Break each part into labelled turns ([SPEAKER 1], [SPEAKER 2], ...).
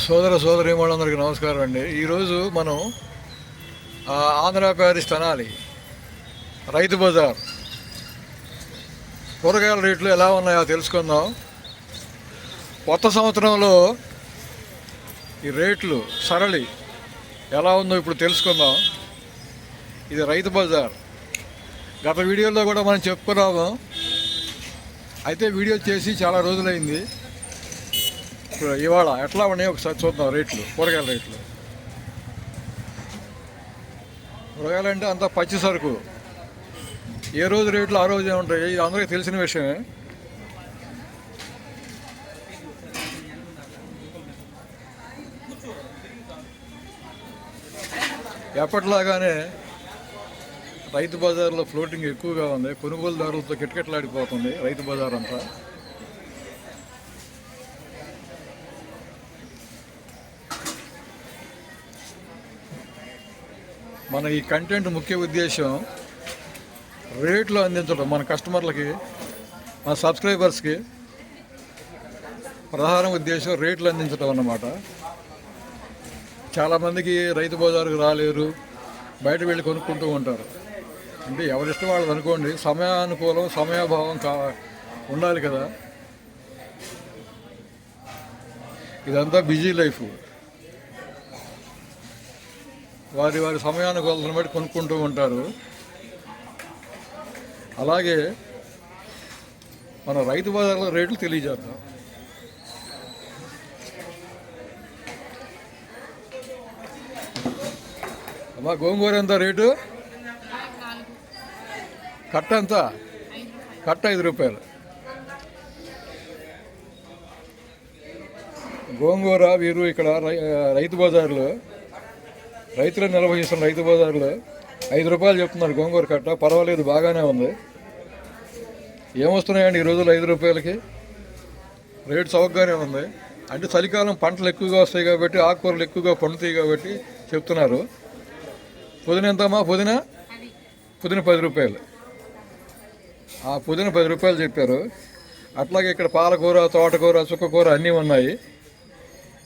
[SPEAKER 1] సోదర సోదరి వాళ్ళందరికీ నమస్కారం అండి. ఈరోజు మనం ఆంధ్రప్రదేశ్ ఆంధ్ర తనాలి రైతు బజార్. కూరగాయల రేట్లు ఎలా ఉన్నాయో తెలుసుకుందాం. కొత్త సంవత్సరంలో ఈ రేట్లు సరళి ఎలా ఉందో ఇప్పుడు తెలుసుకుందాం. ఇది రైతు బజార్. గత వీడియోలో కూడా మనం చెప్పుకున్నాము. అయితే వీడియో చేసి చాలా రోజులైంది. ఇప్పుడు ఇవాళ ఎట్లా ఉన్నాయి? ఒకసారి చూద్దాం రేట్లు కూరగాయల రేట్లు. కూరగాయలు అంటే అంతా పచ్చి సరుకు. ఏ రోజు రేట్లు ఆ రోజే ఉంటాయి. ఇది అందరికీ తెలిసిన విషయమే. ఎప్పటిలాగానే రైతు బజార్లో ఫ్లోటింగ్ ఎక్కువగా ఉంది. కొనుగోలుదారులతో కిటకిటలాడిపోతుంది రైతు బజార్ అంతా మన ఈ కంటెంట్ ముఖ్య ఉద్దేశం రేట్లు అందించడం మన కస్టమర్లకి మన సబ్స్క్రైబర్స్కి ప్రధాన ఉద్దేశం రేట్లు అందించడం అన్నమాట. చాలామందికి రైతు బజారుకు రాలేరు బయట వెళ్ళి కొనుక్కుంటూ ఉంటారు. అంటే ఎవరిష్టం వాళ్ళది అనుకోండి సమయానుకూలం సమయాభావం కా ఉండాలి కదా. ఇదంతా బిజీ లైఫ్. వారి వారి సమయానుకూలతను బట్టి కొనుక్కుంటూ ఉంటారు. అలాగే మన రైతు బజార్ల రేట్లు తెలియజేద్దాం. అమ్మా గోంగూర ఎంత రేటు? కట్ట ఎంత? కట్ట ఐదు రూపాయలు. గోంగూర వీరు ఇక్కడ రై- రైతు బజార్లో రైతులు నిర్వహిస్తున్న రైతు బజార్లో ఐదు రూపాయలు చెప్తున్నారు గోంగూర కట్ట. పర్వాలేదు బాగానే ఉంది. ఏమొస్తున్నాయండి ఈ రోజులు ఐదు రూపాయలకి? రేటు చౌకగానే ఉంది. అంటే చలికాలం పంటలు ఎక్కువగా వస్తాయి కాబట్టి ఆకుకూరలు ఎక్కువగా పండుతాయి కాబట్టి చెప్తున్నారు. పుదీన ఎంతమ్మా? పుదీన? పుదీన పది రూపాయలు. ఆ పుదీన పది రూపాయలు చెప్పారు. అట్లాగే ఇక్కడ పాలకూర తోటకూర చుక్కకూర అన్నీ ఉన్నాయి.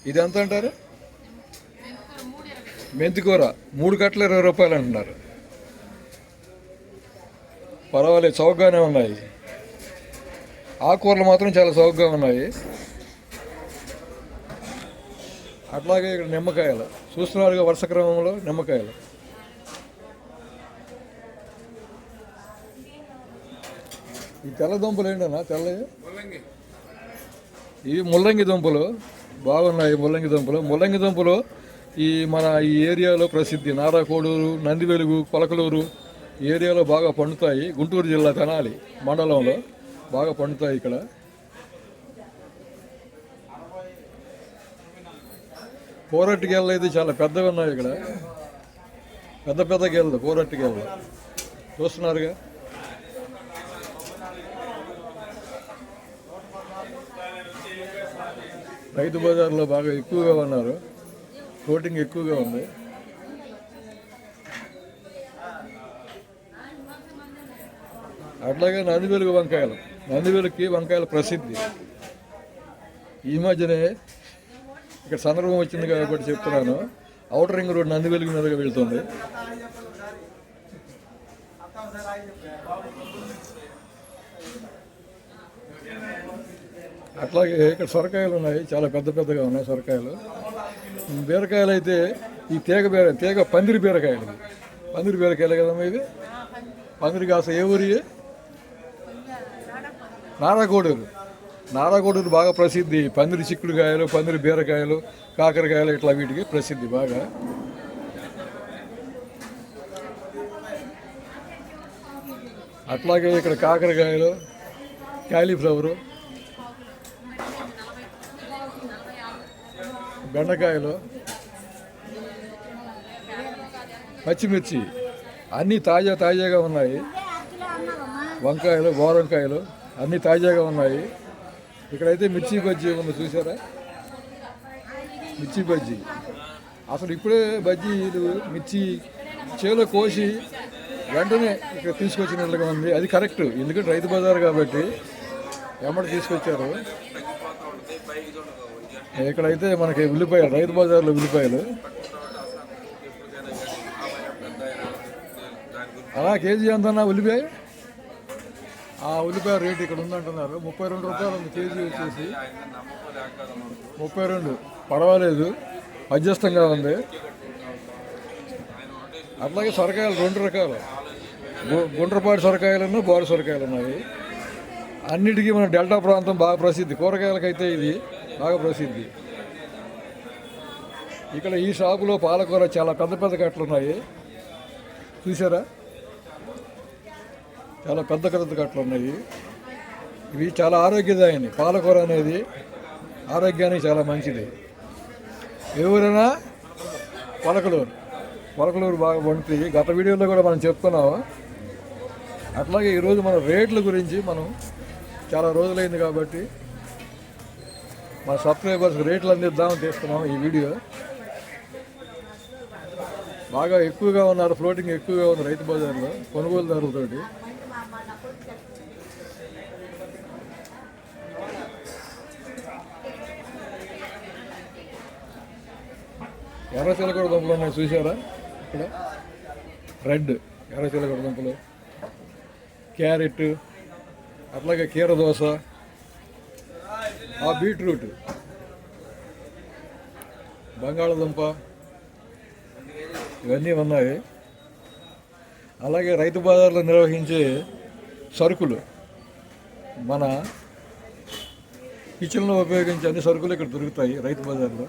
[SPEAKER 1] ఇది ఎంత అంటారు మెంతికూర మూడు కట్టలు ఇరవై రూపాయలు అంటున్నారు. పర్వాలేదు చౌకగానే ఉన్నాయి. ఆకుకూరలు మాత్రం చాలా చౌకగా ఉన్నాయి. అట్లాగే ఇక్కడ నిమ్మకాయలు. చూస్తున్నారుగా వరుస క్రమంలో నిమ్మకాయలు. ఈ తెల్ల దుంపలు ఏంటన్నా? తెల్లవి? ఇవి ముల్లంగి దుంపలు బాగున్నాయి ముల్లంగి దుంపలు. ముల్లంగి దుంపలు ఈ మన ఈ ఏరియాలో ప్రసిద్ధి నారాకోడూరు నందివెలుగు కొలకలూరు ఏరియాలో బాగా పండుతాయి. గుంటూరు జిల్లా తెనాలి మండలంలో బాగా పండుతాయి ఇక్కడ. పోరట్టి గెల్లలు అయితే చాలా పెద్దగా ఉన్నాయి ఇక్కడ. పెద్ద పెద్ద గెల్లలు పోరట్టు గెల్లలు చూస్తున్నారుగా? రైతు బజార్లో బాగా ఎక్కువగా ఉన్నారు. కోటింగ్ ఎక్కువగా ఉంది. అట్లాగే నందివెలుగు వంకాయలు. నందివెలుగుకి వంకాయలు ప్రసిద్ధి. ఈ మధ్యనే ఇక్కడ సందర్భం వచ్చింది కాబట్టి చెప్తున్నాను. అవుటర్ రింగ్ రోడ్ నందివెలుగు మీదుగా వెళ్తుంది. అట్లాగే ఇక్కడ సొరకాయలు ఉన్నాయి. చాలా పెద్ద పెద్దగా ఉన్నాయి సొరకాయలు. బీరకాయలు అయితే ఈ తీగ బీర తీగ పందిరి బీరకాయలు పందిరి బీరకాయలు కదమ్మా ఇది పందిరి కాస్త ఏ ఊరి నారాకోడూరు నారాకోడూరు బాగా ప్రసిద్ధి. పందిరి చిక్కుడుకాయలు పందిరి బీరకాయలు కాకరకాయలు ఇట్లా వీటికి ప్రసిద్ధి బాగా. అట్లాగే ఇక్కడ కాకరకాయలు కాలీఫ్లవరు బెండకాయలు పచ్చిమిర్చి అన్నీ తాజా తాజాగా ఉన్నాయి. వంకాయలు బోరంకాయలు అన్నీ తాజాగా ఉన్నాయి. ఇక్కడైతే మిర్చి బజ్జీ ఉంది చూసారా మిర్చి బజ్జీ. అసలు ఇప్పుడే బజ్జీలు మిర్చి చేలో కోసి వెంటనే ఇక్కడ తీసుకొచ్చినట్లుగా ఉంది. అది కరెక్ట్. ఎందుకంటే రైతు బజార్ కాబట్టి ఎమ్మటి తీసుకొచ్చారు. ఇక్కడైతే మనకి ఉల్లిపాయలు రైతు బజార్లో ఉల్లిపాయలు. అలా కేజీ ఎంత ఉల్లిపాయ? ఆ ఉల్లిపాయ రేట్ ఇక్కడ ఉందంటున్నారు. ముప్పై రెండు రూపాయలు ఉంది కేజీ వచ్చేసి. ముప్పై రెండు. పర్వాలేదు. అడ్జస్టంగా ఉంది. అట్లాగే సొరకాయలు రెండు రకాలు. గుండ్రపాటి సొరకాయలను బోడ సొరకాయలు ఉన్నాయి. అన్నిటికీ మన డెల్టా ప్రాంతం బాగా ప్రసిద్ధి. కూరగాయలకైతే ఇది. బాగా ప్రసిద్ధి ఇక్కడ ఈ షాపులో పాలకూర చాలా పెద్ద పెద్ద కట్టలు ఉన్నాయి. చూసారా చాలా పెద్ద పెద్ద కట్టలు ఉన్నాయి. ఇవి చాలా ఆరోగ్యదాయని. పాలకూర అనేది ఆరోగ్యానికి చాలా మంచిది. ఎవరైనా పొలకలూరు. పొలకలూరు బాగా వండుతుంది గత వీడియోలో కూడా మనం చెప్పుకున్నాము అట్లాగే ఈరోజు మన రేట్ల గురించి మనం చాలా రోజులైంది కాబట్టి మన సబ్స్క్రైబర్స్ రేట్లు అందిద్దామని తీస్తున్నాం ఈ వీడియో. బాగా ఎక్కువగా ఉన్నారు ఫ్లోటింగ్ ఎక్కువగా ఉంది రైతు బజార్లో కొనుగోలుదారులతోటి. ఎర్ర చిలకడ దుంపలు ఉన్నాయి చూసారా ఇక్కడ. రెడ్ ఎర్ర చిలకడ దుంపలు. క్యారెట్ అట్లాగే కీర దోశ. ఆ బీట్రూట్. బంగాళదుంప. ఇవన్నీ ఉన్నాయి. అలాగే రైతు బజార్లో నిర్వహించే సరుకులు. మన కిచెన్లో ఉపయోగించే అన్ని సరుకులు ఇక్కడ దొరుకుతాయి రైతు బజార్లో.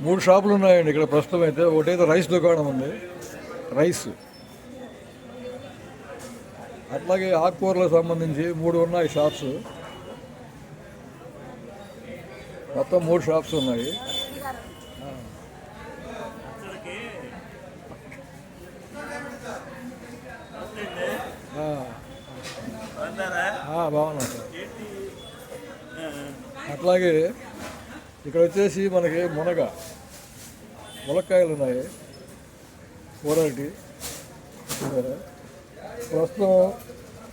[SPEAKER 1] మూడు షాపులు ఉన్నాయండి ఇక్కడ ప్రస్తుతం అయితే. ఒకటైతే రైస్ దుకాణం ఉంది. రైస్. అట్లాగే ఆకుకూరలకు సంబంధించి మూడు ఉన్నాయి షాప్స్. మొత్తం మూడు షాప్స్ ఉన్నాయి. ఆ. బాగున్నా సార్. అట్లాగే ఇక్కడ వచ్చేసి మనకి మునగ ములక్కాయలు ఉన్నాయి కూరటి ప్రస్తుతం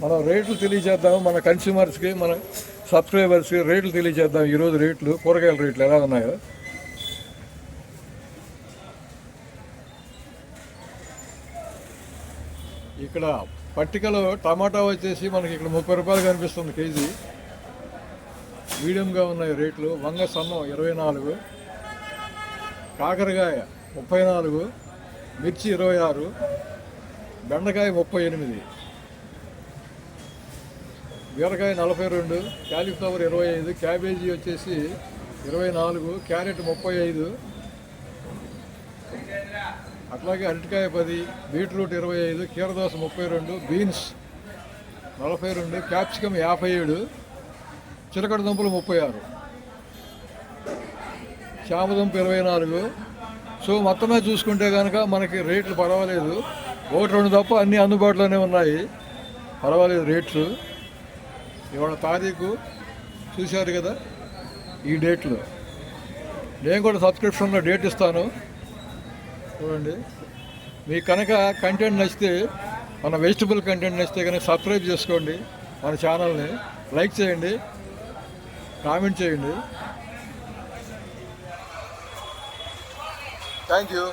[SPEAKER 1] మనం రేట్లు తెలియజేద్దాం మన కన్స్యూమర్స్కి మన సబ్స్క్రైబర్స్కి రేట్లు తెలియజేద్దాం ఈరోజు రేట్లు కూరగాయల రేట్లు ఎలా ఉన్నాయో. ఇక్కడ పట్టికలో టమాటా వచ్చేసి మనకి ఇక్కడ ముప్పై రూపాయలు కనిపిస్తుంది కేజీ. మీడియంగా ఉన్నాయి రేట్లు వంగ సన్నం ఇరవై నాలుగు కాకరకాయ ముప్పై నాలుగు మిర్చి ఇరవై ఆరు బెండకాయ ముప్పై ఎనిమిది బీరకాయ నలభై రెండు క్యాలీఫ్లవర్ ఇరవై ఐదు క్యాబేజీ వచ్చేసి ఇరవై నాలుగు క్యారెట్ ముప్పై ఐదు అట్లాగే అరటికాయ పది బీట్రూట్ ఇరవై ఐదు కీరదోస ముప్పై రెండు బీన్స్ నలభై రెండు క్యాప్సికమ్ యాభై ఏడు చిలకడ దుంపలు ముప్పై ఆరు చామదుంప ఇరవై నాలుగు. సో మొత్తమే చూసుకుంటే కనుక మనకి రేట్లు పర్వాలేదు. ఒకటి రెండు తప్ప అన్నీ అందుబాటులోనే ఉన్నాయి. పర్వాలేదు రేట్లు. ఇవాళ తారీఖు చూశారు కదా ఈ డేట్లు. నేను కూడా సబ్స్క్రిప్షన్లో డేట్ ఇస్తాను. చూడండి. మీ కనుక కంటెంట్ నచ్చితే మన వెజిటబుల్ కంటెంట్ నచ్చితే కనుక సబ్స్క్రైబ్ చేసుకోండి మన ఛానల్ని. లైక్ చేయండి. కామెంట్ చేయండి. Thank you.